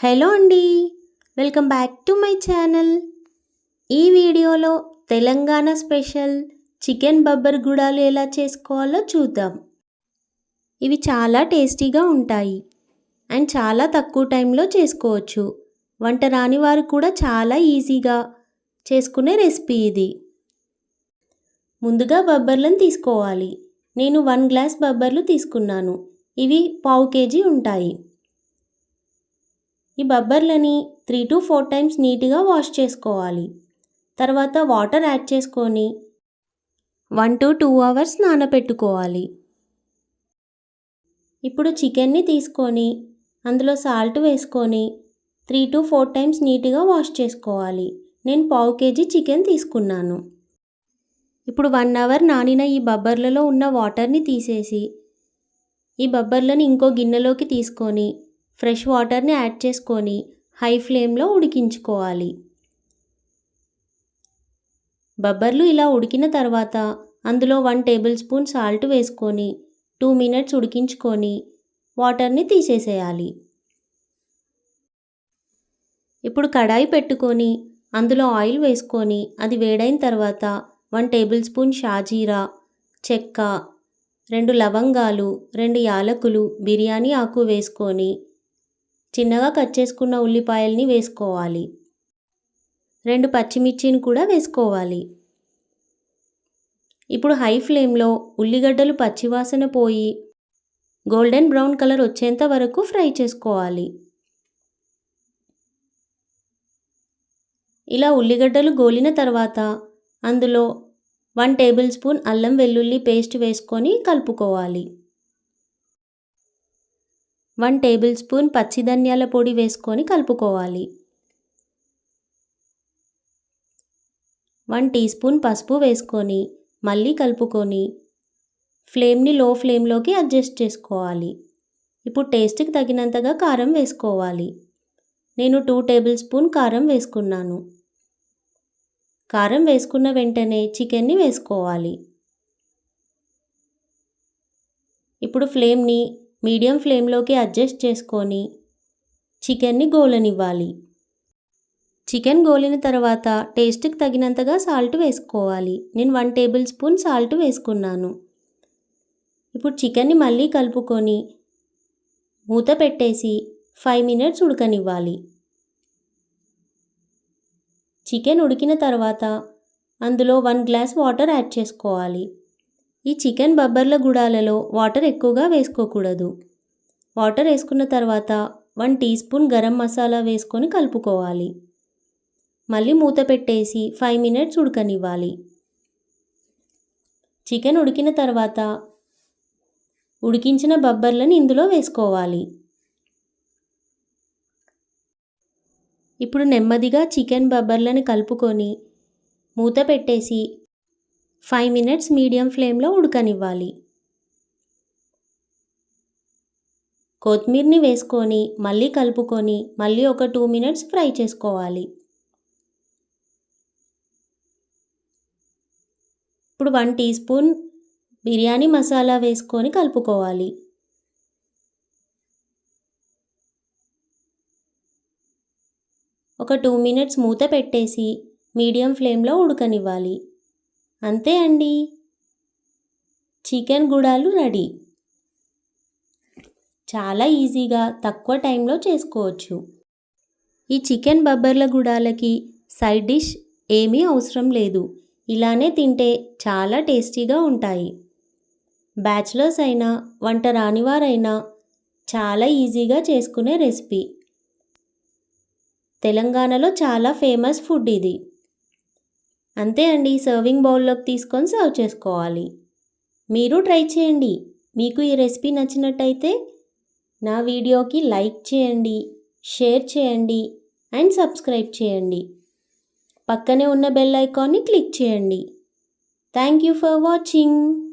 Hello అండి welcome back to my channel. ఈ వీడియోలో తెలంగాణ స్పెషల్ చికెన్ బబ్బర్ గుడాలు ఎలా చేసుకోవాలో చూద్దాం. ఇవి చాలా టేస్టీగా ఉంటాయి అండ్ చాలా తక్కువ టైంలో చేసుకోవచ్చు. వంట రాని వారు కూడా చాలా ఈజీగా చేసుకునే రెసిపీ ఇది. ముందుగా బబ్బర్లను తీసుకోవాలి. నేను వన్ గ్లాస్ బబ్బర్లు తీసుకున్నాను. ఇవి పావు కేజీ ఉంటాయి. ఈ బబ్బర్లని త్రీ టు ఫోర్ టైమ్స్ నీట్గా వాష్ చేసుకోవాలి. తర్వాత వాటర్ యాడ్ చేసుకొని వన్ టు టూ అవర్స్ నానబెట్టుకోవాలి ఇప్పుడు చికెన్ని తీసుకొని అందులో సాల్ట్ వేసుకొని త్రీ టు ఫోర్ టైమ్స్ నీట్గా వాష్ చేసుకోవాలి. నేను పావు కేజీ చికెన్ తీసుకున్నాను. ఇప్పుడు వన్ అవర్ నానిన ఈ బబ్బర్లలో ఉన్న వాటర్ని తీసేసి ఈ బబ్బర్లను ఇంకో గిన్నెలోకి తీసుకొని ఫ్రెష్ వాటర్ని యాడ్ చేసుకొని హై ఫ్లేమ్లో ఉడికించుకోవాలి. బబ్బర్లు ఇలా ఉడికిన తర్వాత అందులో వన్ టేబుల్ స్పూన్ సాల్ట్ వేసుకొని టూ మినిట్స్ ఉడికించుకొని వాటర్ని తీసేసేయాలి. ఇప్పుడు కడాయి పెట్టుకొని అందులో ఆయిల్ వేసుకొని అది వేడైన తర్వాత వన్ టేబుల్ స్పూన్ షాజీరా చెక్క రెండు లవంగాలు రెండు యాలకులు బిర్యానీ ఆకు వేసుకొని చిన్నగా కట్ చేసుకున్న ఉల్లిపాయల్ని వేసుకోవాలి. రెండు పచ్చిమిర్చిని కూడా వేసుకోవాలి. ఇప్పుడు హై ఫ్లేమ్లో ఉల్లిగడ్డలు పచ్చివాసన పోయి గోల్డెన్ బ్రౌన్ కలర్ వచ్చేంత వరకు ఫ్రై చేసుకోవాలి. ఇలా ఉల్లిగడ్డలు గోలిన తర్వాత అందులో వన్ టేబుల్ స్పూన్ అల్లం వెల్లుల్లి పేస్ట్ వేసుకొని కలుపుకోవాలి. వన్ టేబుల్ స్పూన్ పచ్చి ధనియాల పొడి వేసుకొని కలుపుకోవాలి. వన్ టీ స్పూన్ పసుపు వేసుకొని మళ్ళీ కలుపుకొని ఫ్లేమ్ని లో ఫ్లేమ్లోకి అడ్జస్ట్ చేసుకోవాలి. ఇప్పుడు టేస్ట్కి తగినంతగా కారం వేసుకోవాలి. నేను టూ టేబుల్ స్పూన్ కారం వేసుకున్నాను. కారం వేసుకున్న వెంటనే చికెన్ని వేసుకోవాలి. ఇప్పుడు ఫ్లేమ్ని మీడియం ఫ్లేమ్లోకి అడ్జస్ట్ చేసుకొని చికెన్ని గోలనివ్వాలి. చికెన్ గోలిన తర్వాత టేస్ట్కి తగినంతగా సాల్ట్ వేసుకోవాలి. నేను వన్ టేబుల్ స్పూన్ సాల్ట్ వేసుకున్నాను. ఇప్పుడు చికెన్ని మళ్ళీ కలుపుకొని మూత పెట్టేసి ఫైవ్ మినిట్స్ ఉడకనివ్వాలి. చికెన్ ఉడికిన తర్వాత అందులో వన్ గ్లాస్ వాటర్ యాడ్ చేసుకోవాలి. ఈ చికెన్ బబ్బర్ల గుడాలలో వాటర్ ఎక్కువగా వేసుకోకూడదు. వాటర్ వేసుకున్న తర్వాత one teaspoon garam masala వేసుకొని కలుపుకోవాలి. మళ్ళీ మూత పెట్టేసి ఫైవ్ మినిట్స్ ఉడకనివ్వాలి. చికెన్ ఉడికిన తర్వాత ఉడికించిన బబ్బర్లను ఇందులో వేసుకోవాలి. ఇప్పుడు నెమ్మదిగా చికెన్ బబ్బర్లను కలుపుకొని మూత పెట్టేసి ఫైవ్ మినిట్స్ మీడియం ఫ్లేమ్లో ఉడకనివ్వాలి. కొత్తిమీరని వేసుకొని మళ్ళీ కలుపుకొని మళ్ళీ ఒక టూ మినిట్స్ ఫ్రై చేసుకోవాలి. ఇప్పుడు one teaspoon biryani masala వేసుకొని కలుపుకోవాలి. ఒక టూ మినిట్స్ మూత పెట్టేసి మీడియం ఫ్లేమ్లో ఉడకనివ్వాలి. అంతే అండి. చికెన్ గుడాలు రెడీ. చాలా ఈజీగా తక్కువ టైంలో చేసుకోవచ్చు. ఈ చికెన్ బబ్బర్ల గుడాలకి సైడ్ డిష్ ఏమీ అవసరం లేదు. ఇలానే తింటే చాలా టేస్టీగా ఉంటాయి. బ్యాచిలర్స్ అయినా వంట రానివారైనా చాలా ఈజీగా చేసుకునే రెసిపీ. తెలంగాణలో చాలా ఫేమస్ ఫుడ్ ఇది. అంతే అండి సర్వింగ్ బౌల్లోకి తీసుకొని సర్వ్ చేసుకోవాలి. మీరు ట్రై చేయండి. మీకు ఈ రెసిపీ నచ్చినట్టయితే నా వీడియోకి లైక్ చేయండి షేర్ చేయండి అండ్ సబ్స్క్రైబ్ చేయండి. పక్కనే ఉన్న బెల్ ఐకాన్ని క్లిక్ చేయండి. Thank you for watching.